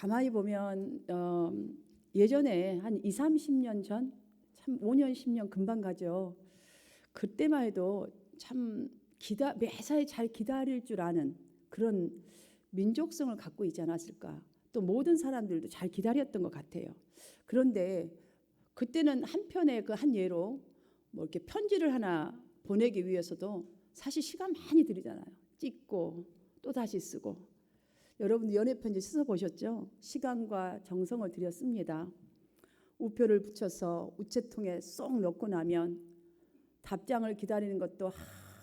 가만히 보면 어, 예전에 한 2, 30년 전, 참 5년, 10년 금방 가죠. 그때만 해도 참 기다 매사에 잘 기다릴 줄 아는 그런 민족성을 갖고 있지 않았을까. 또 모든 사람들도 잘 기다렸던 것 같아요. 그런데 그때는 한편의 그 한 예로 뭐 이렇게 편지를 하나 보내기 위해서도 사실 시간 많이 들이잖아요. 찍고 또 다시 쓰고. 여러분 연애 편지 쓰서 보셨죠? 시간과 정성을 들였습니다. 우표를 붙여서 우체통에 쏙 넣고 나면 답장을 기다리는 것도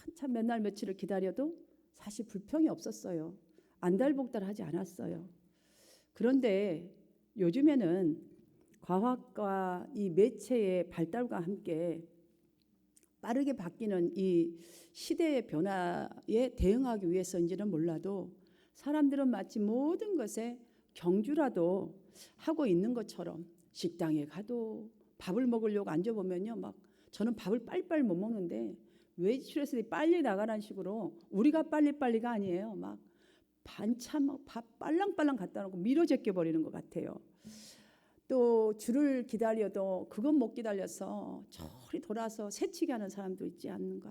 한참 몇 날 며칠을 기다려도 사실 불평이 없었어요. 안달복달하지 않았어요. 그런데 요즘에는 과학과 이 매체의 발달과 함께 빠르게 바뀌는 이 시대의 변화에 대응하기 위해서인지는 몰라도 사람들은 마치 모든 것에 경주라도 하고 있는 것처럼 식당에 가도 밥을 먹으려고 앉아보면요 막 저는 밥을 빨리빨리 못 먹는데 외출해서 빨리 나가라는 식으로 우리가 빨리빨리가 아니에요 막 반찬 밥 빨랑빨랑 갖다 놓고 밀어 제껴 버리는 것 같아요. 또 줄을 기다려도 그건 못 기다려서 저리 돌아서 새치기 하는 사람도 있지 않는가.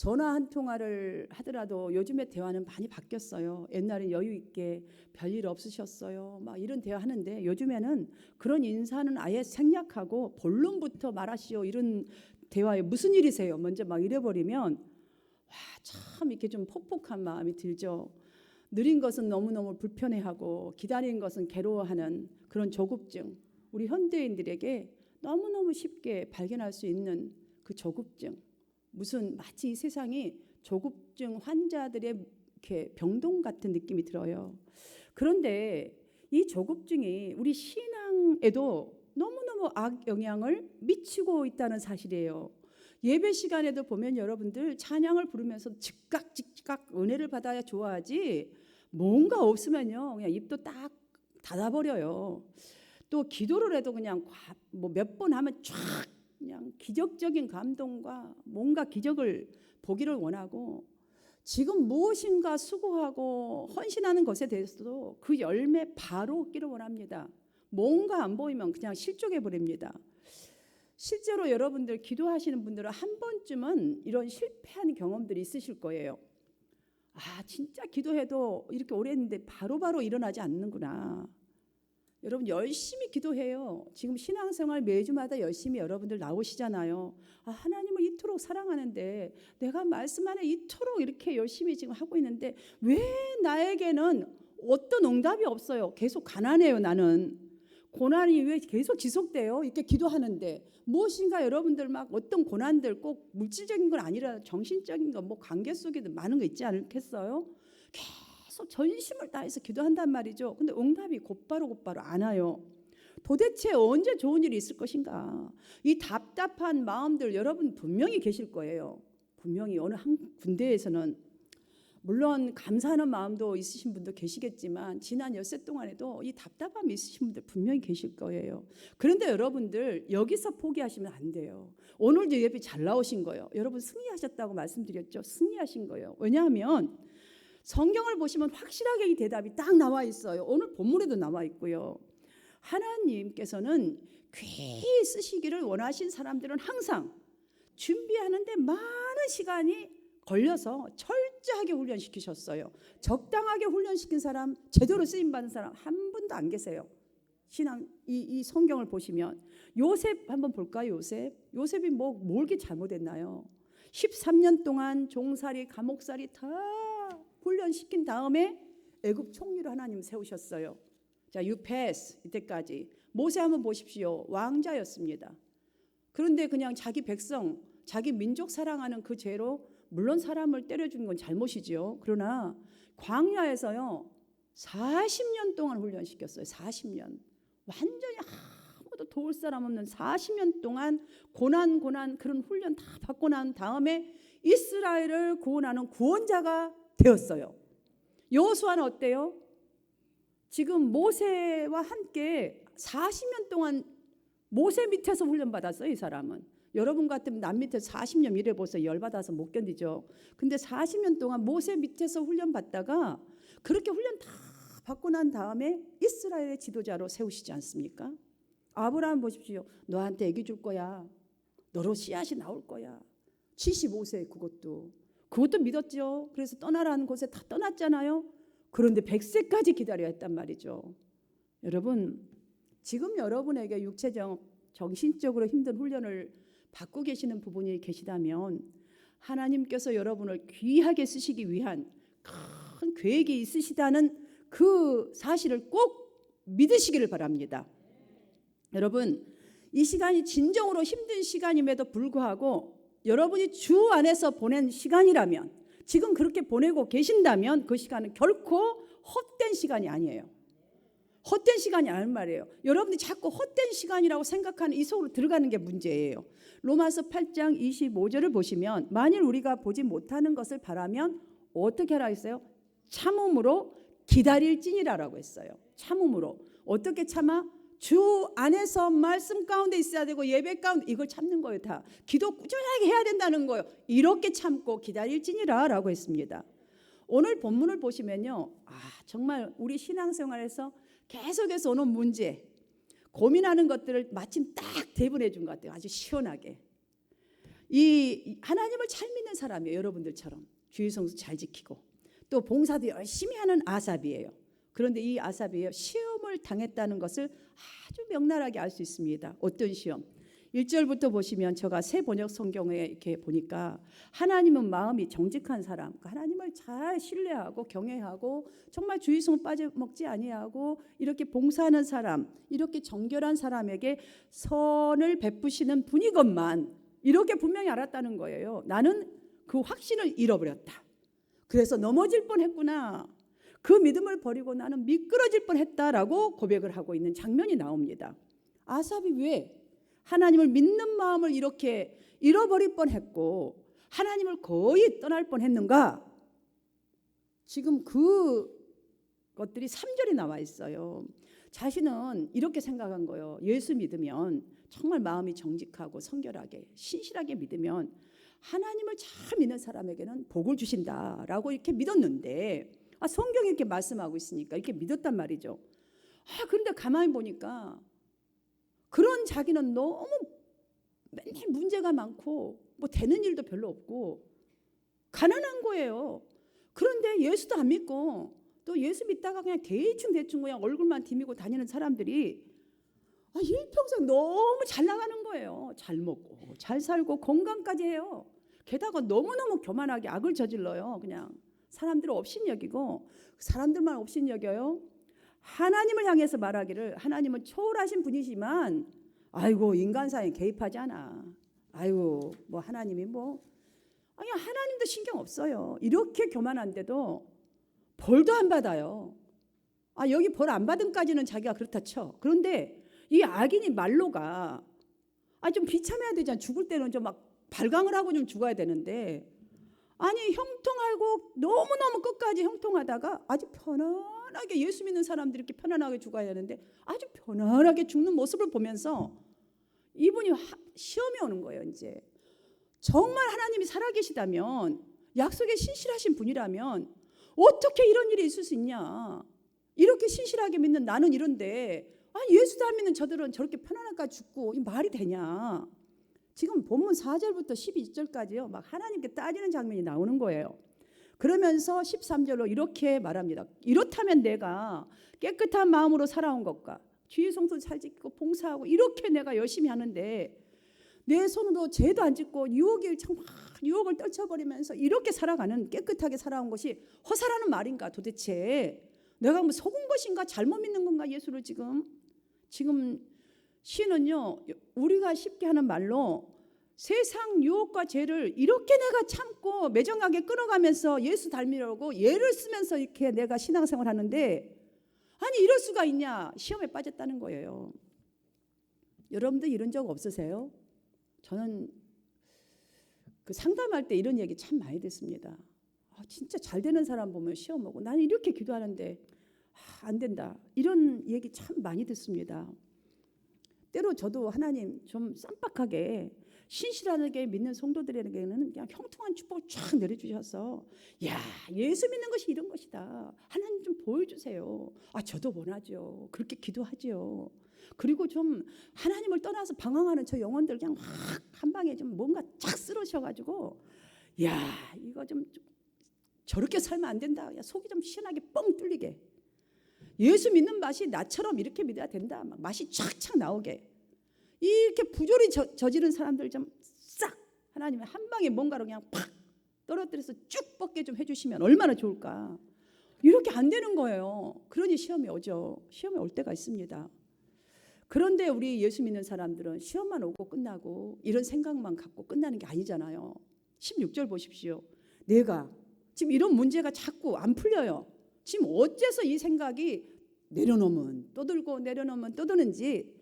전화 한 통화를 하더라도 요즘에 대화는 많이 바뀌었어요. 옛날에 여유 있게 별일 없으셨어요. 막 이런 대화 하는데 요즘에는 그런 인사는 아예 생략하고 본론부터 말하시오 이런 대화에 무슨 일이세요? 먼저 막 이래버리면 와 참 이렇게 좀 폭폭한 마음이 들죠. 느린 것은 너무너무 불편해하고 기다린 것은 괴로워하는 그런 조급증. 우리 현대인들에게 너무너무 쉽게 발견할 수 있는 그 조급증. 무슨 마치 이 세상이 조급증 환자들의 이렇게 병동 같은 느낌이 들어요. 그런데 이 조급증이 우리 신앙에도 너무너무 악 영향을 미치고 있다는 사실이에요. 예배 시간에도 보면 여러분들 찬양을 부르면서 즉각 즉각 은혜를 받아야 좋아하지 뭔가 없으면요 그냥 입도 딱 닫아버려요. 또 기도를 해도 그냥 뭐 몇 번 하면 쫙 그냥 기적적인 감동과 뭔가 기적을 보기를 원하고 지금 무엇인가 수고하고 헌신하는 것에 대해서도 그 열매 바로 얻기를 원합니다. 뭔가 안 보이면 그냥 실족해 버립니다. 실제로 여러분들 기도하시는 분들은 한 번쯤은 이런 실패한 경험들이 있으실 거예요. 아, 진짜 기도해도 이렇게 오래 했는데 바로바로 일어나지 않는구나. 여러분 열심히 기도해요. 지금 신앙생활 매주마다 열심히 여러분들 나오시잖아요. 아, 하나님을 이토록 사랑하는데 내가 말씀 안에 이토록 이렇게 열심히 지금 하고 있는데 왜 나에게는 어떤 응답이 없어요? 계속 가난해요, 나는. 고난이 왜 계속 지속돼요? 이렇게 기도하는데 무엇인가 여러분들 막 어떤 고난들 꼭 물질적인 건 아니라 정신적인 거뭐 관계 속에도 많은 거 있지 않겠어요? 계속 전심을 다해서 기도한단 말이죠. 근데 응답이 곧바로 곧바로 안 와요. 도대체 언제 좋은 일이 있을 것인가? 이 답답한 마음들 여러분 분명히 계실 거예요. 분명히 어느 한 군데에서는 물론 감사하는 마음도 있으신 분도 계시겠지만 지난 엿새 동안에도 이 답답함이 있으신 분들 분명히 계실 거예요. 그런데 여러분들 여기서 포기하시면 안 돼요. 오늘도 예배 잘 나오신 거예요. 여러분 승리하셨다고 말씀드렸죠. 승리하신 거예요. 왜냐하면 성경을 보시면 확실하게 이 대답이 딱 나와 있어요. 오늘 본문에도 나와 있고요. 하나님께서는 귀히 쓰시기를 원하신 사람들은 항상 준비하는데 많은 시간이 걸려서 철저하게 훈련시키셨어요. 적당하게 훈련시킨 사람, 제대로 쓰임 받은 사람 한 분도 안 계세요. 신앙 이, 이 성경을 보시면 요셉 한번 볼까요? 요셉. 요셉이 뭐 뭘게 잘못했나요? 13년 동안 종살이, 감옥살이 다 훈련시킨 다음에 애굽 총리로 하나님 세우셨어요. 자, pass 이때까지 모세 한번 보십시오. 왕자였습니다. 그런데 그냥 자기 백성, 자기 민족 사랑하는 그 죄로 물론 사람을 때려주는 건 잘못이지요. 그러나 광야에서요. 40년 동안 훈련시켰어요. 40년. 완전히 아무도 도울 사람 없는 40년 동안 고난 고난 그런 훈련 다 받고 난 다음에 이스라엘을 구원하는 구원자가 되었어요. 여호수아는 어때요? 지금 모세와 함께 40년 동안 모세 밑에서 훈련 받았어요, 이 사람은. 여러분 같으면 남 밑에서 40년 일해보세요. 열받아서 못 견디죠. 근데 40년 동안 모세 밑에서 훈련 받다가 그렇게 훈련 다 받고 난 다음에 이스라엘의 지도자로 세우시지 않습니까? 아브라함 보십시오. 너한테 애기 줄 거야. 너로 씨앗이 나올 거야. 75세 그것도 그것도 믿었죠. 그래서 떠나라는 곳에 다 떠났잖아요. 그런데 100세까지 기다려야 했단 말이죠. 여러분 지금 여러분에게 육체적 정신적으로 힘든 훈련을 받고 계시는 부분이 계시다면 하나님께서 여러분을 귀하게 쓰시기 위한 큰 계획이 있으시다는 그 사실을 꼭 믿으시기를 바랍니다. 여러분, 이 시간이 진정으로 힘든 시간임에도 불구하고 여러분이 주 안에서 보낸 시간이라면 지금 그렇게 보내고 계신다면 그 시간은 결코 헛된 시간이 아니에요. 헛된 시간이 아닌 말이에요. 여러분이 자꾸 헛된 시간이라고 생각하는 이 속으로 들어가는 게 문제예요. 로마서 8장 25절을 보시면 만일 우리가 보지 못하는 것을 바라면 어떻게 하라 했어요? 참음으로 기다릴지니라라고 했어요. 참음으로 어떻게 참아? 주 안에서 말씀 가운데 있어야 되고 예배 가운데 이걸 참는 거예요 다. 기도 꾸준하게 해야 된다는 거예요. 이렇게 참고 기다릴지니라라고 했습니다. 오늘 본문을 보시면요. 아 정말 우리 신앙생활에서 계속해서 오는 문제 고민하는 것들을 마침 딱 대분해 준 것 같아요. 아주 시원하게. 이 하나님을 잘 믿는 사람이에요 여러분들처럼. 주의 성수 잘 지키고. 또 봉사도 열심히 하는 아삽이에요. 그런데 이 아삽이에요. 시험 을 당했다는 것을 아주 명나하게 알 수 있습니다. 어떤 시험? 1절부터 보시면 제가 새 번역 성경에 이렇게 보니까 하나님은 마음이 정직한 사람, 그러니까 하나님을 잘 신뢰하고 경외하고 정말 주의성 빠져먹지 아니하고 이렇게 봉사하는 사람, 이렇게 정결한 사람에게 선을 베푸시는 분이건만 이렇게 분명히 알았다는 거예요. 나는 그 확신을 잃어버렸다. 그래서 넘어질 뻔했구나. 그 믿음을 버리고 나는 미끄러질 뻔했다라고 고백을 하고 있는 장면이 나옵니다. 아삽이 왜 하나님을 믿는 마음을 이렇게 잃어버릴 뻔했고 하나님을 거의 떠날 뻔했는가? 지금 그 것들이 3절에 나와 있어요. 자신은 이렇게 생각한 거예요. 예수 믿으면 정말 마음이 정직하고 성결하게 신실하게 믿으면 하나님을 잘 믿는 사람에게는 복을 주신다라고 이렇게 믿었는데 아, 성경이 이렇게 말씀하고 있으니까 이렇게 믿었단 말이죠. 아, 그런데 가만히 보니까 그런 자기는 너무 맨날 문제가 많고 뭐 되는 일도 별로 없고 가난한 거예요. 그런데 예수도 안 믿고 또 예수 믿다가 그냥 대충 대충 그냥 얼굴만 디미고 다니는 사람들이 아, 일평생 너무 잘 나가는 거예요. 잘 먹고 잘 살고 건강까지 해요. 게다가 너무너무 교만하게 악을 저질러요. 그냥 사람들을 업신여기고 사람들만 업신여겨요. 하나님을 향해서 말하기를 하나님은 초월하신 분이지만 아이고 인간 사이에 개입하지 않아. 아이고 뭐 하나님이 뭐 아니 하나님도 신경 없어요. 이렇게 교만한데도 벌도 안 받아요. 아 여기 벌 안 받은까지는 자기가 그렇다 쳐. 그런데 이 악인이 말로가 아 좀 비참해야 되잖아. 죽을 때는 좀 막 발광을 하고 좀 죽어야 되는데 아니 형통하고 너무너무 끝까지 형통하다가 아주 편안하게 예수 믿는 사람들이 이렇게 편안하게 죽어야 되는데 아주 편안하게 죽는 모습을 보면서 이분이 시험이 오는 거예요 이제. 정말 하나님이 살아계시다면 약속에 신실하신 분이라면 어떻게 이런 일이 있을 수 있냐? 이렇게 신실하게 믿는 나는 이런데 아니 안 믿는 저들은 저렇게 편안하게 죽고 이 말이 되냐 지금 본문 4절부터 12절까지요. 막 하나님께 따지는 장면이 나오는 거예요. 그러면서 13절로 이렇게 말합니다. 이렇다면 내가 깨끗한 마음으로 살아온 것과 주의 성도 잘 지키고 봉사하고 이렇게 내가 열심히 하는데 내 손으로 죄도 안 짓고 유혹을 정말 유혹을 떨쳐버리면서 이렇게 살아가는 깨끗하게 살아온 것이 허사라는 말인가 도대체 내가 뭐 속은 것인가 잘못 믿는 건가 예수를 지금 지금 시는요 우리가 쉽게 하는 말로 세상 유혹과 죄를 이렇게 내가 참고 매정하게 끊어가면서 예수 닮으려고 예를 쓰면서 이렇게 내가 신앙생활 하는데 아니 이럴 수가 있냐 시험에 빠졌다는 거예요. 여러분들 이런 적 없으세요? 저는 그 상담할 때 이런 얘기 참 많이 듣습니다. 아, 진짜 잘 되는 사람 보면 시험 오고 나는 이렇게 기도하는데 아, 안 된다 이런 얘기 참 많이 듣습니다. 때로 저도 하나님 좀 쌈박하게 신실하게 믿는 성도들에게는 그냥 형통한 축복을 쫙 내려주셔서 야 예수 믿는 것이 이런 것이다. 하나님 좀 보여주세요. 아 저도 원하죠. 그렇게 기도하죠. 그리고 좀 하나님을 떠나서 방황하는 저 영혼들 그냥 막한 방에 좀 뭔가 착 쓰러셔가지고 야 이거 좀, 좀 저렇게 살면 안 된다. 야, 속이 좀 시원하게 뻥 뚫리게 예수 믿는 맛이 나처럼 이렇게 믿어야 된다 막 맛이 촥촥 나오게 이렇게 부조리 저, 저지른 사람들 좀 싹 하나님의 한 방에 뭔가로 그냥 팍 떨어뜨려서 쭉 뻗게 좀 해주시면 얼마나 좋을까. 이렇게 안 되는 거예요. 그러니 시험이 오죠. 시험이 올 때가 있습니다. 그런데 우리 예수 믿는 사람들은 시험만 오고 끝나고 이런 생각만 갖고 끝나는 게 아니잖아요. 16절 보십시오. 내가 지금 이런 문제가 자꾸 안 풀려요. 지금 어째서 이 생각이 내려놓으면 또 들고 내려놓으면 또 드는지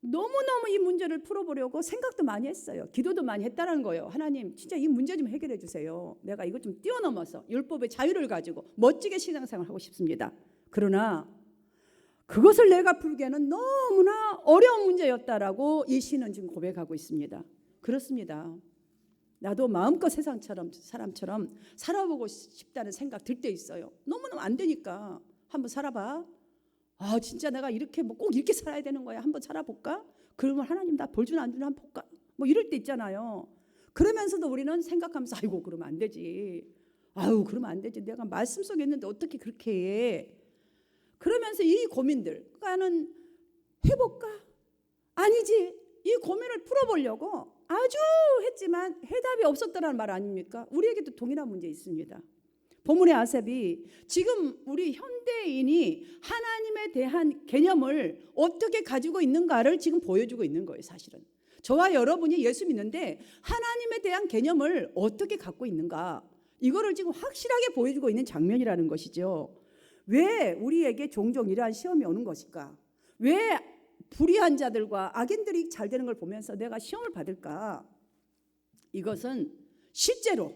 너무너무 이 문제를 풀어보려고 생각도 많이 했어요. 기도도 많이 했다는 거예요. 하나님, 진짜 이 문제 좀 해결해 주세요. 내가 이거 좀 뛰어넘어서 율법의 자유를 가지고 멋지게 신앙생활 하고 싶습니다. 그러나 그것을 내가 풀기에는 너무나 어려운 문제였다라고 이 시는 지금 고백하고 있습니다. 그렇습니다. 나도 마음껏 세상처럼 사람처럼 살아보고 싶다는 생각 들 때 있어요. 너무너무 안 되니까 한번 살아봐. 아 진짜 내가 이렇게 뭐 꼭 이렇게 살아야 되는 거야. 한번 살아볼까? 그러면 하나님 나볼 주나 안 주나 한번 볼까? 뭐 이럴 때 있잖아요. 그러면서도 우리는 생각하면서 아이고 그러면 안 되지. 아유 그러면 안 되지. 내가 말씀 속에 있는데 어떻게 그렇게 해? 그러면서 이 고민들 나는 해볼까? 아니지. 이 고민을 풀어보려고 아주 했지만 해답이 없었다는 말 아닙니까? 우리에게도 동일한 문제 있습니다. 본문의 아셉이 지금 우리 현대인이 하나님에 대한 개념을 어떻게 가지고 있는가를 지금 보여주고 있는 거예요, 사실은. 저와 여러분이 예수 믿는데 하나님에 대한 개념을 어떻게 갖고 있는가? 이거를 지금 확실하게 보여주고 있는 장면이라는 것이죠. 왜 우리에게 종종 이러한 시험이 오는 것일까? 왜 불의한 자들과 악인들이 잘 되는 걸 보면서 내가 시험을 받을까? 이것은 실제로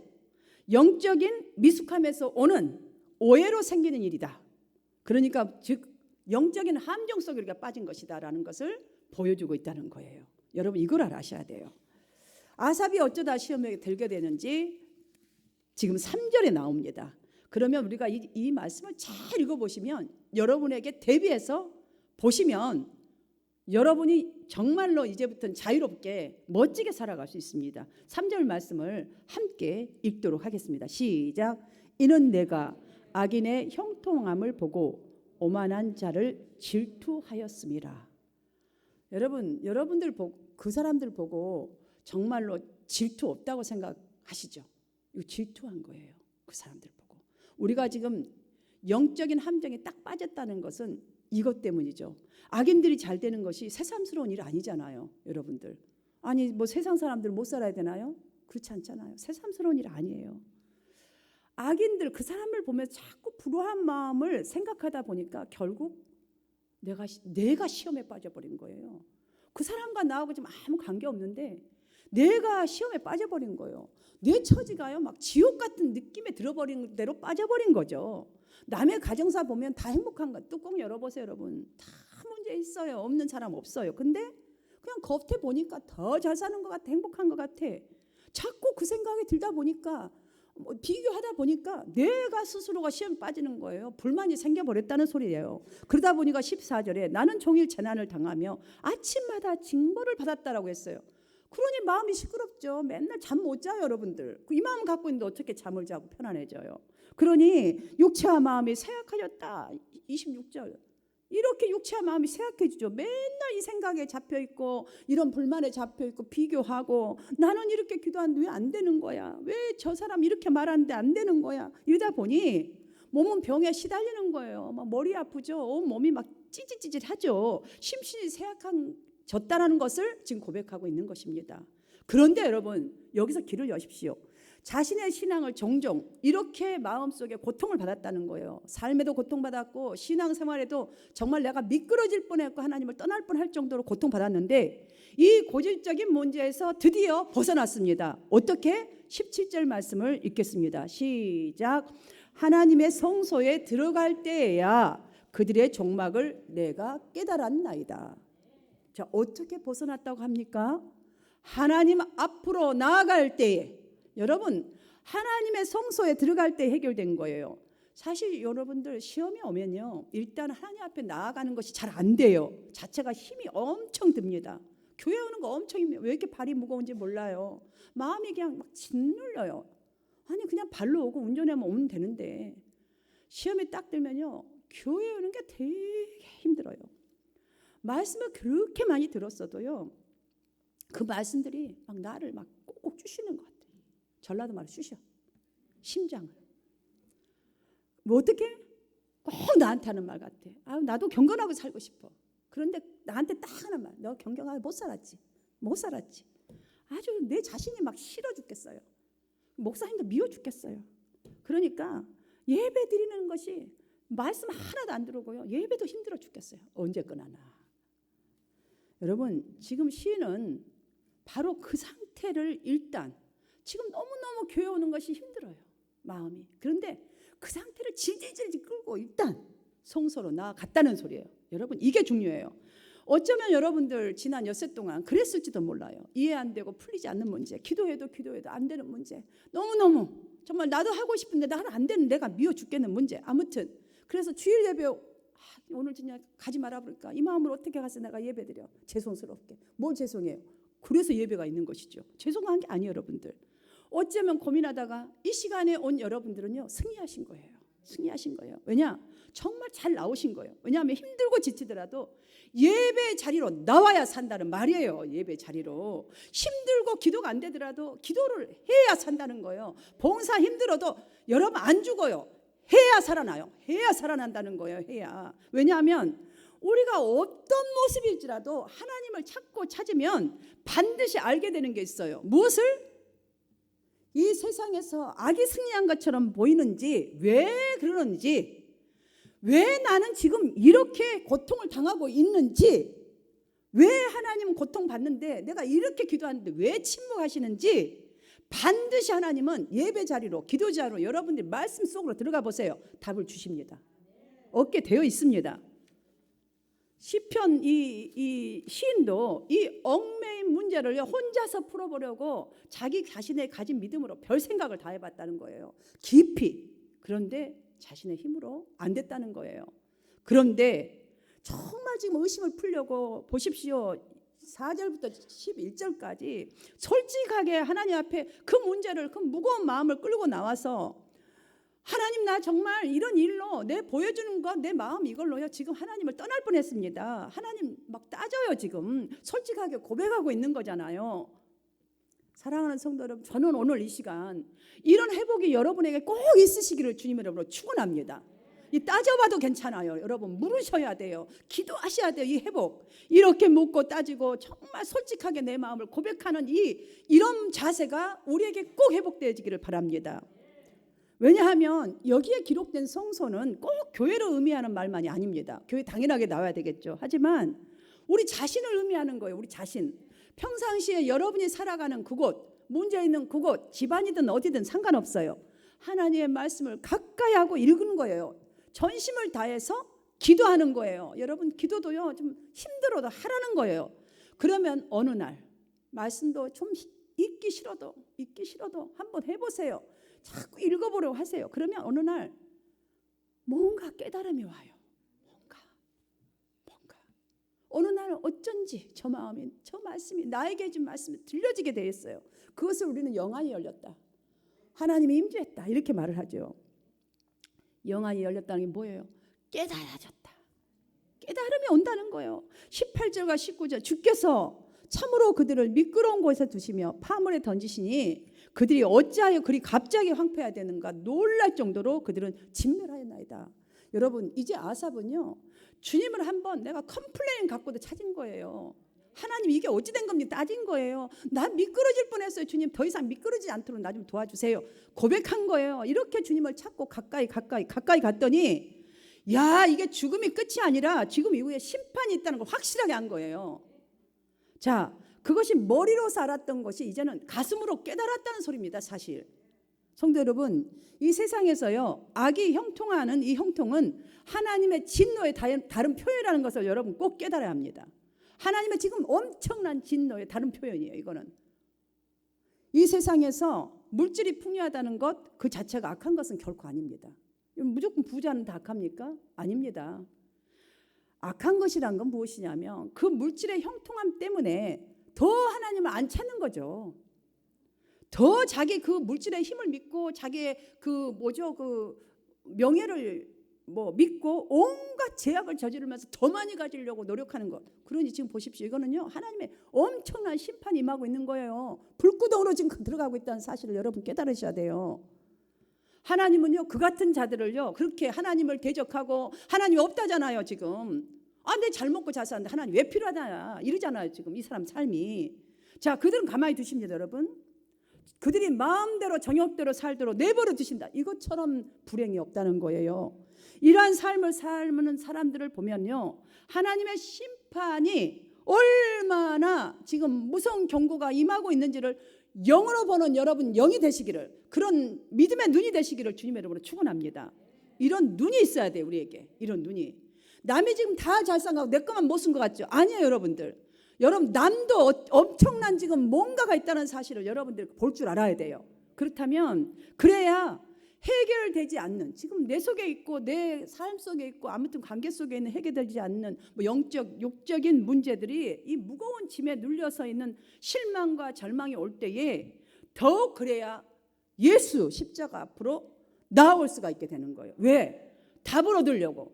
영적인 미숙함에서 오는 오해로 생기는 일이다. 그러니까 즉 영적인 함정 속에 우리가 빠진 것이다라는 것을 보여주고 있다는 거예요. 여러분 이걸 알아셔야 돼요. 아삽이 어쩌다 시험에 들게 되는지 지금 3절에 나옵니다. 그러면 우리가 이, 이 말씀을 잘 읽어보시면 여러분에게 대비해서 보시면 여러분이 정말로 이제부터는 자유롭게 멋지게 살아갈 수 있습니다. 3절 말씀을 함께 읽도록 하겠습니다. 시작. 이는 내가 악인의 형통함을 보고 오만한 자를 질투하였습니다. 여러분, 여러분들 그 사람들 보고 정말로 질투 없다고 생각하시죠? 이거 질투한 거예요. 그 사람들 보고. 우리가 지금 영적인 함정에 딱 빠졌다는 것은 이것 때문이죠. 악인들이 잘 되는 것이 새삼스러운 일 아니잖아요, 여러분들. 아니 뭐 세상 사람들 못 살아야 되나요? 그렇지 않잖아요. 새삼스러운 일 아니에요. 악인들 그 사람을 보면서 자꾸 불우한 마음을 생각하다 보니까 결국 내가 내가 시험에 빠져버린 거예요. 그 사람과 나하고 지금 아무 관계 없는데 내가 시험에 빠져버린 거예요. 내 처지가요 막 지옥 같은 느낌에 들어버린 대로 빠져버린 거죠. 남의 가정사 보면 다 행복한 거 뚜껑 열어보세요 여러분. 다 문제 있어요. 없는 사람 없어요. 근데 그냥 겉에 보니까 더 잘 사는 것 같아 행복한 것 같아. 자꾸 그 생각이 들다 보니까 뭐 비교하다 보니까 내가 스스로가 시험 빠지는 거예요. 불만이 생겨버렸다는 소리예요. 그러다 보니까 14절에 나는 종일 재난을 당하며 아침마다 징벌을 받았다라고 했어요. 그러니 마음이 시끄럽죠. 맨날 잠 못 자요 여러분들. 이 마음 갖고 있는데 어떻게 잠을 자고 편안해져요 그러니 육체와 마음이 쇠약하였다. 26절. 이렇게 육체와 마음이 쇠약해지죠. 맨날 이 생각에 잡혀 있고 이런 불만에 잡혀 있고 비교하고 나는 이렇게 기도하는데 왜 안 되는 거야? 왜 저 사람 이렇게 말하는데 안 되는 거야? 이러다 보니 몸은 병에 시달리는 거예요. 막 머리 아프죠. 온 몸이 막 찌릿찌릿하죠. 심신이 쇠약한 졌다라는 것을 지금 고백하고 있는 것입니다. 그런데 여러분 여기서 길을 여십시오. 자신의 신앙을 종종 이렇게 마음속에 고통을 받았다는 거예요. 삶에도 고통받았고 신앙 생활에도 정말 내가 미끄러질 뻔했고 하나님을 떠날 뻔할 정도로 고통받았는데 이 고질적인 문제에서 드디어 벗어났습니다. 어떻게? 17절 말씀을 읽겠습니다. 시작. 하나님의 성소에 들어갈 때에야 그들의 종막을 내가 깨달았나이다. 자, 어떻게 벗어났다고 합니까? 하나님 앞으로 나아갈 때에 여러분 하나님의 성소에 들어갈 때 해결된 거예요. 사실 여러분들 시험이 오면요. 일단 하나님 앞에 나아가는 것이 잘 안 돼요. 자체가 힘이 엄청 듭니다. 교회 오는 거 엄청 힘이 왜 이렇게 발이 무거운지 몰라요. 마음이 그냥 막 짓눌려요. 아니 그냥 발로 오고 운전하면 오면 되는데 시험이 딱 들면요. 교회 오는 게 되게 힘들어요. 말씀을 그렇게 많이 들었어도요. 그 말씀들이 막 나를 막 꼭꼭 쑤시는 것 같아요. 전라도 말로 쑤셔. 심장을. 뭐 어떻게? 꼭 나한테 하는 말 같아. 아, 나도 경건하고 살고 싶어. 그런데 나한테 딱 하는 말. 너 경건하게 못 살았지. 못 살았지. 아주 내 자신이 막 싫어 죽겠어요. 목사님도 미워 죽겠어요. 그러니까 예배 드리는 것이 말씀 하나도 안 들어오고요. 예배도 힘들어 죽겠어요. 언제 끝나나. 여러분, 지금 시인은 바로 그 상태를 일단 지금 너무너무 교회 오는 것이 힘들어요. 마음이. 그런데 그 상태를 질질질 끌고 일단 성소로 나아갔다는 소리예요. 여러분, 이게 중요해요. 어쩌면 여러분들 지난 엿새 동안 그랬을지도 몰라요. 이해 안 되고 풀리지 않는 문제, 기도해도 기도해도 안 되는 문제, 너무너무 정말 나도 하고 싶은데 나는 안 되는 내가 미워 죽겠는 문제. 아무튼 그래서 주일 예배 아, 오늘 그냥 가지 마라 그러니까 이 마음을 어떻게 가서 내가 예배 드려 죄송스럽게 뭘 죄송해요. 그래서 예배가 있는 것이죠. 죄송한 게 아니에요, 여러분들. 어쩌면 고민하다가 이 시간에 온 여러분들은요 승리하신 거예요. 승리하신 거예요. 왜냐? 정말 잘 나오신 거예요. 왜냐하면 힘들고 지치더라도 예배 자리로 나와야 산다는 말이에요. 예배 자리로 힘들고 기도가 안 되더라도 기도를 해야 산다는 거예요. 봉사 힘들어도 여러분 안 죽어요. 해야 살아나요. 해야 살아난다는 거예요. 해야. 왜냐하면 우리가 어떤 모습일지라도 하나님을 찾고 찾으면 반드시 알게 되는 게 있어요. 무엇을? 이 세상에서 악이 승리한 것처럼 보이는지 왜 그러는지 왜 나는 지금 이렇게 고통을 당하고 있는지 왜 하나님은 고통 받는데 내가 이렇게 기도하는데 왜 침묵하시는지 반드시 하나님은 예배 자리로 기도 자리로 여러분들이 말씀 속으로 들어가 보세요. 답을 주십니다. 얻게 되어 있습니다. 시편 이, 이 시인도 이 얽매인 문제를 혼자서 풀어보려고 자기 자신의 가진 믿음으로 별 생각을 다 해봤다는 거예요. 깊이. 그런데 자신의 힘으로 안 됐다는 거예요. 그런데 정말 지금 의심을 풀려고 보십시오. 4절부터 11절까지 솔직하게 하나님 앞에 그 문제를 그 무거운 마음을 끌고 나와서 하나님 나 정말 이런 일로 내 보여주는 것 내 마음 이걸로요 지금 하나님을 떠날 뻔했습니다. 하나님 막 따져요 지금 솔직하게 고백하고 있는 거잖아요. 사랑하는 성도 여러분, 저는 오늘 이 시간 이런 회복이 여러분에게 꼭 있으시기를 주님 여러분으로 축원합니다. 이 따져봐도 괜찮아요. 여러분 물으셔야 돼요. 기도하셔야 돼요. 이 회복 이렇게 묻고 따지고 정말 솔직하게 내 마음을 고백하는 이 이런 자세가 우리에게 꼭 회복되어지기를 바랍니다. 왜냐하면 여기에 기록된 성소는 꼭 교회를 의미하는 말만이 아닙니다. 교회 당연하게 나와야 되겠죠. 하지만 우리 자신을 의미하는 거예요. 우리 자신. 평상시에 여러분이 살아가는 그곳, 문제 있는 그곳, 집안이든 어디든 상관없어요. 하나님의 말씀을 가까이 하고 읽는 거예요. 전심을 다해서 기도하는 거예요. 여러분 기도도요 좀 힘들어도 하라는 거예요. 그러면 어느 날 말씀도 좀 읽기 싫어도 읽기 싫어도 한번 해 보세요. 자꾸 읽어보려고 하세요. 그러면 어느 날 뭔가 깨달음이 와요. 뭔가 뭔가 어느 날 어쩐지 저 마음이 저 말씀이 나에게 준 말씀이 들려지게 돼 있어요. 그것을 우리는 영안이 열렸다. 하나님이 임재했다 이렇게 말을 하죠. 영안이 열렸다는 게 뭐예요? 깨달아졌다. 깨달음이 온다는 거예요. 18절과 19절 주께서 참으로 그들을 미끄러운 곳에 두시며 파물에 던지시니 그들이 어찌하여 그리 갑자기 황폐해야 되는가 놀랄 정도로 그들은 진멸하였나이다. 여러분 이제 아삽은요 주님을 한번 내가 컴플레인 갖고도 찾은 거예요. 하나님 이게 어찌 된 겁니까? 따진 거예요. 나 미끄러질 뻔했어요. 주님 더 이상 미끄러지지 않도록 나 좀 도와주세요. 고백한 거예요. 이렇게 주님을 찾고 가까이 가까이 가까이 갔더니 야 이게 죽음이 끝이 아니라 지금 이후에 심판이 있다는 걸 확실하게 한 거예요. 자 그것이 머리로 살았던 것이 이제는 가슴으로 깨달았다는 소리입니다. 사실 성도 여러분 이 세상에서요 악이 형통하는 이 형통은 하나님의 진노의 다른 표현이라는 것을 여러분 꼭 깨달아야 합니다. 하나님의 지금 엄청난 진노의 다른 표현이에요. 이거는 이 세상에서 물질이 풍요하다는 것 그 자체가 악한 것은 결코 아닙니다. 무조건 부자는 다 악합니까? 아닙니다. 악한 것이란 건 무엇이냐면 그 물질의 형통함 때문에 더 하나님을 안 찾는 거죠. 더 자기 그 물질의 힘을 믿고 자기의 그 뭐죠 그 명예를 뭐 믿고 온갖 제약을 저지르면서 더 많이 가지려고 노력하는 것. 그러니 지금 보십시오. 이거는요 하나님의 엄청난 심판이 임하고 있는 거예요. 불구덩으로 지금 들어가고 있다는 사실을 여러분 깨달으셔야 돼요. 하나님은요 그 같은 자들을요 그렇게 하나님을 대적하고 하나님이 없다잖아요 지금. 아 내 잘 먹고 잘 사는데 하나님 왜 필요하냐 이러잖아요 지금 이 사람 삶이. 자 그들은 가만히 두십니다 여러분. 그들이 마음대로 정욕대로 살도록 내버려 두신다. 이것처럼 불행이 없다는 거예요. 이러한 삶을 살는 사람들을 보면요. 하나님의 심판이 얼마나 지금 무서운 경고가 임하고 있는지를 영으로 보는 여러분 영이 되시기를 그런 믿음의 눈이 되시기를 주님의 이름으로 축원합니다. 이런 눈이 있어야 돼요, 우리에게. 이런 눈이. 남이 지금 다 잘 산다고 내 것만 못 쓴 것 같죠? 아니에요, 여러분들. 여러분 남도 어- 엄청난 지금 뭔가가 있다는 사실을 여러분들 볼 줄 알아야 돼요. 그렇다면 그래야 해결되지 않는 지금 내 속에 있고 내 삶 속에 있고 아무튼 관계 속에 있는 해결되지 않는 뭐 영적 육적인 문제들이 이 무거운 짐에 눌려서 있는 실망과 절망이 올 때에 더 그래야 예수 십자가 앞으로 나아올 수가 있게 되는 거예요. 왜? 답을 얻으려고.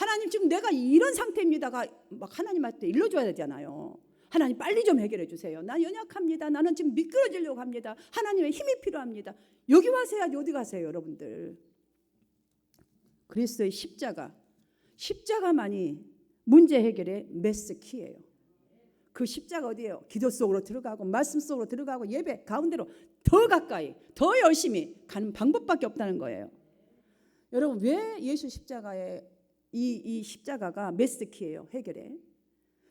하나님 지금 내가 이런 상태입니다가 막 하나님한테 일러줘야 되잖아요. 하나님 빨리 좀 해결해 주세요. 나 연약합니다. 나는 지금 미끄러지려고 합니다. 하나님의 힘이 필요합니다. 여기 와서야 어디 가세요, 여러분들? 그리스도의 십자가, 십자가만이 문제 해결의 메스 키예요. 그 십자가 어디예요? 기도 속으로 들어가고 말씀 속으로 들어가고 예배 가운데로 더 가까이, 더 열심히 가는 방법밖에 없다는 거예요. 여러분 왜 예수 십자가에 이, 이 십자가가 메스키예요 해결에.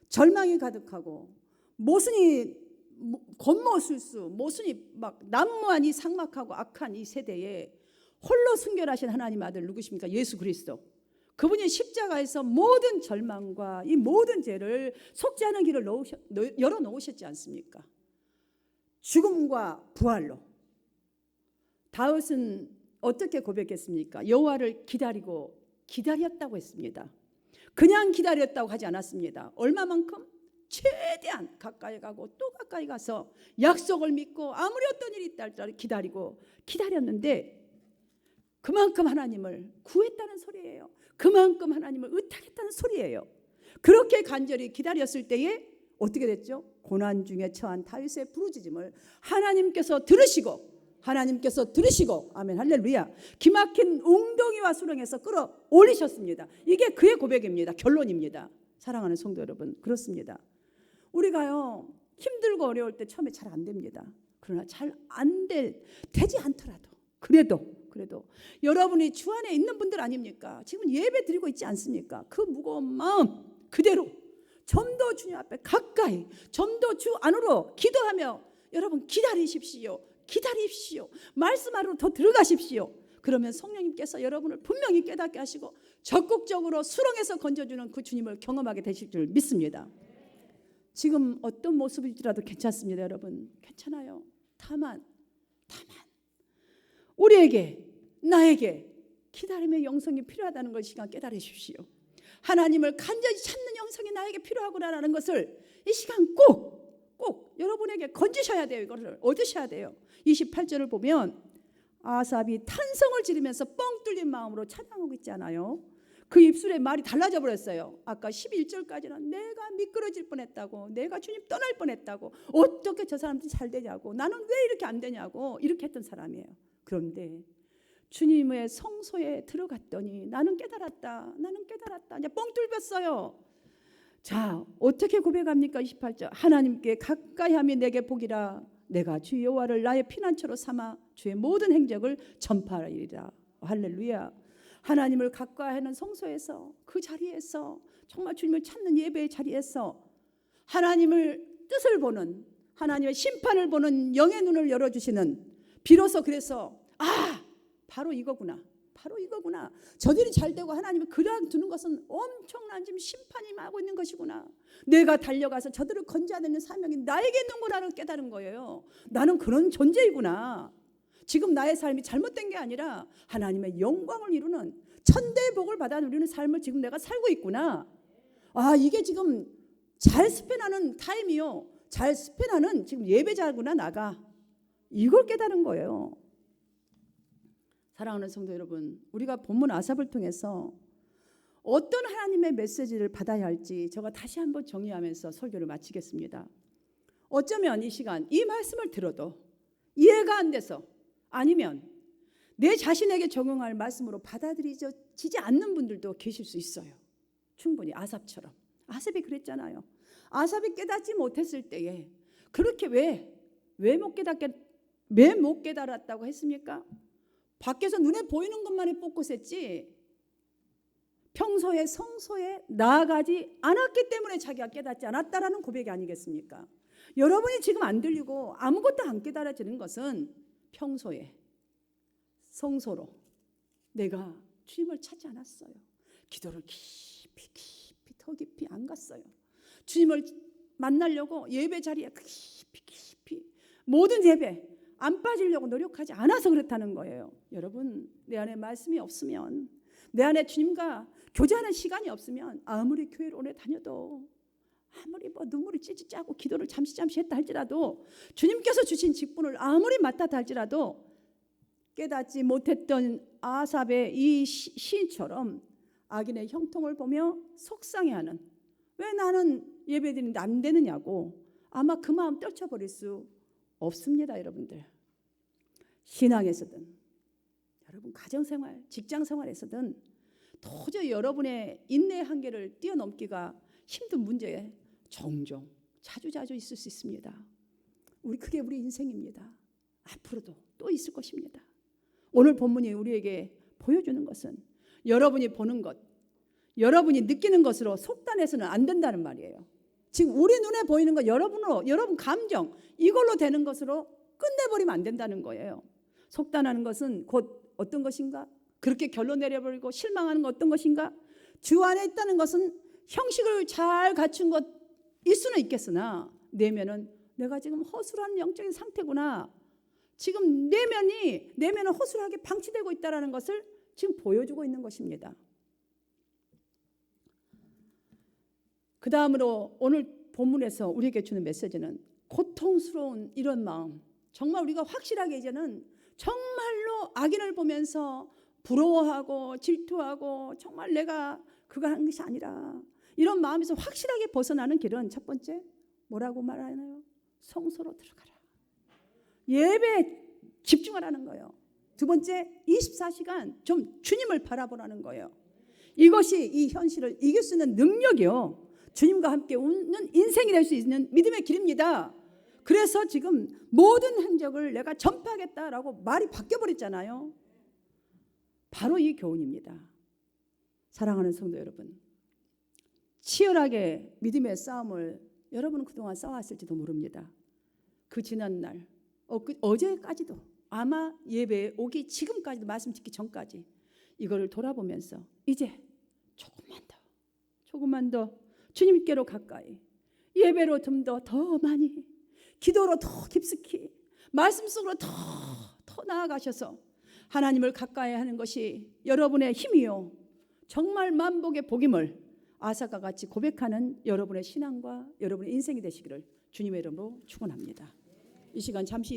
절망이 가득하고 모순이 모- 겉모술수 모순이 막 난무하니 상막하고 악한 이 세대에 홀로 순결하신 하나님 아들 누구십니까? 예수 그리스도. 그분이 십자가에서 모든 절망과 이 모든 죄를 속지 않은 길을 열어 놓으셨지 않습니까? 죽음과 부활로. 다윗은 어떻게 고백했습니까? 여호와를 기다리고 기다렸다고 했습니다. 그냥 기다렸다고 하지 않았습니다. 얼마만큼? 최대한 가까이 가고 또 가까이 가서 약속을 믿고 아무리 어떤 일이 있다 할지라도 기다리고 기다렸는데 그만큼 하나님을 구했다는 소리예요. 그만큼 하나님을 의탁했다는 소리예요. 그렇게 간절히 기다렸을 때에 어떻게 됐죠? 고난 중에 처한 다윗의 부르짖음을 하나님께서 들으시고 하나님께서 들으시고 아멘 할렐루야 기막힌 웅덩이와 수렁에서 끌어 올리셨습니다. 이게 그의 고백입니다. 결론입니다. 사랑하는 성도 여러분 그렇습니다. 우리가요 힘들고 어려울 때 처음에 잘 안 됩니다. 그러나 잘 안 될 되지 않더라도 그래도 그래도 여러분이 주 안에 있는 분들 아닙니까? 지금 예배 드리고 있지 않습니까? 그 무거운 마음 그대로 좀 더 주님 앞에 가까이 좀 더 주 안으로 기도하며 여러분 기다리십시오. 기다리십시오. 말씀 안으로 더 들어가십시오. 그러면 성령님께서 여러분을 분명히 깨닫게 하시고 적극적으로 수렁에서 건져주는 그 주님을 경험하게 되실 줄 믿습니다. 지금 어떤 모습일지라도 괜찮습니다, 여러분. 괜찮아요. 다만, 다만 우리에게 나에게 기다림의 영성이 필요하다는 걸 시간 깨달으십시오. 하나님을 간절히 찾는 영성이 나에게 필요하구나라는 것을 이 시간 꼭, 꼭 여러분에게 건지셔야 돼요. 이거를 얻으셔야 돼요. 28절을 보면 아삽이 탄성을 지르면서 뻥 뚫린 마음으로 찬양하고 있잖아요. 그 입술에 말이 달라져 버렸어요. 아까 11절까지는 내가 미끄러질 뻔했다고, 내가 주님 떠날 뻔했다고, 어떻게 저 사람들이 잘 되냐고, 나는 왜 이렇게 안 되냐고 이렇게 했던 사람이에요. 그런데 주님의 성소에 들어갔더니 나는 깨달았다. 나는 깨달았다. 이제 뻥 뚫렸어요. 자, 어떻게 고백합니까? 28절. 하나님께 가까이 함이 내게 복이라. 내가 주 여호와를 나의 피난처로 삼아 주의 모든 행적을 전파하리라. 할렐루야. 하나님을 가까이 하는 성소에서 그 자리에서 정말 주님을 찾는 예배의 자리에서 하나님을 뜻을 보는 하나님의 심판을 보는 영의 눈을 열어 주시는 비로소 그래서 아 바로 이거구나 바로 이거구나. 저들이 잘 되고 하나님이 그려 두는 것은 엄청난 지금 심판이 하고 있는 것이구나. 내가 달려가서 저들을 건져야 되는 사명이 나에게 있는구나를 깨달은 거예요. 나는 그런 존재이구나. 지금 나의 삶이 잘못된 게 아니라 하나님의 영광을 이루는 천대의 복을 받아 누리는 삶을 지금 내가 살고 있구나. 아, 이게 지금 잘 스페나는 타임이요. 잘 스페나는 지금 예배자구나 나가. 이걸 깨달은 거예요. 사랑하는 성도 여러분, 우리가 본문 아삽을 통해서 어떤 하나님의 메시지를 받아야 할지 제가 다시 한번 정리하면서 설교를 마치겠습니다. 어쩌면 이 시간 이 말씀을 들어도 이해가 안 돼서 아니면 내 자신에게 적용할 말씀으로 받아들이지 않는 분들도 계실 수 있어요. 충분히 아삽처럼. 아삽이 그랬잖아요. 아삽이 깨닫지 못했을 때에 그렇게 왜 왜 못 깨닫게 왜 못 깨달았다고 했습니까? 밖에서 눈에 보이는 것만이 꼿꼿했지 평소에 성소에 나아가지 않았기 때문에 자기가 깨닫지 않았다라는 고백이 아니겠습니까? 여러분이 지금 안 들리고 아무것도 안 깨달아지는 것은 평소에 성소로 내가 주님을 찾지 않았어요. 기도를 깊이 깊이 더 깊이 안 갔어요. 주님을 만나려고 예배 자리에 깊이 깊이 모든 예배 안 빠지려고 노력하지 않아서 그렇다는 거예요. 여러분 내 안에 말씀이 없으면 내 안에 주님과 교제하는 시간이 없으면 아무리 교회를 오래 다녀도 아무리 뭐 눈물이 찌찌 짜고 기도를 잠시 잠시 했다 할지라도 주님께서 주신 직분을 아무리 맡았다 할지라도 깨닫지 못했던 아삽의 이 시- 시인처럼 악인의 형통을 보며 속상해하는 왜 나는 예배드리는데 안 되느냐고 아마 그 마음 떨쳐버릴 수 없습니다 여러분들. 신앙에서든 여러분 가정생활 직장생활에서든 도저히 여러분의 인내 한계를 뛰어넘기가 힘든 문제에 종종 자주자주 있을 수 있습니다. 우리 그게 우리 인생입니다. 앞으로도 또 있을 것입니다. 오늘 본문이 우리에게 보여주는 것은 여러분이 보는 것, 여러분이 느끼는 것으로 속단해서는 안 된다는 말이에요. 지금 우리 눈에 보이는 것, 여러분으로, 여러분 감정, 이걸로 되는 것으로 끝내버리면 안 된다는 거예요. 속단하는 것은 곧 어떤 것인가? 그렇게 결론 내려버리고 실망하는 것 어떤 것인가? 주 안에 있다는 것은 형식을 잘 갖춘 것일 수는 있겠으나 내면은 내가 지금 허술한 영적인 상태구나. 지금 내면이 내면은 허술하게 방치되고 있다라는 것을 지금 보여주고 있는 것입니다. 그 다음으로 오늘 본문에서 우리에게 주는 메시지는 고통스러운 이런 마음. 정말 우리가 확실하게 이제는 정말로 악인을 보면서 부러워하고 질투하고 정말 내가 그거 하는 것이 아니라 이런 마음에서 확실하게 벗어나는 길은 첫 번째 뭐라고 말하나요? 성소로 들어가라. 예배에 집중하라는 거예요. 두 번째 24시간 좀 주님을 바라보라는 거예요. 이것이 이 현실을 이길 수 있는 능력이요. 주님과 함께 웃는 인생이 될 수 있는 믿음의 길입니다. 그래서 지금 모든 행적을 내가 전파하겠다라고 말이 바뀌어 버렸잖아요. 바로 이 교훈입니다. 사랑하는 성도 여러분. 치열하게 믿음의 싸움을 여러분은 그동안 싸웠을지도 모릅니다. 그 지난 날 어, 그, 어제까지도 아마 예배에 오기 지금까지도 말씀 듣기 전까지 이거를 돌아보면서 이제 조금만 더 조금만 더 주님께로 가까이 예배로 좀더더 많이 기도로 더 깊숙이 말씀 속으로 더 더 나아가셔서 하나님을 가까이 하는 것이 여러분의 힘이요 정말 만복의 복임을 아사가 같이 고백하는 여러분의 신앙과 여러분의 인생이 되시기를 주님의 이름으로 축원합니다. 이 시간 잠시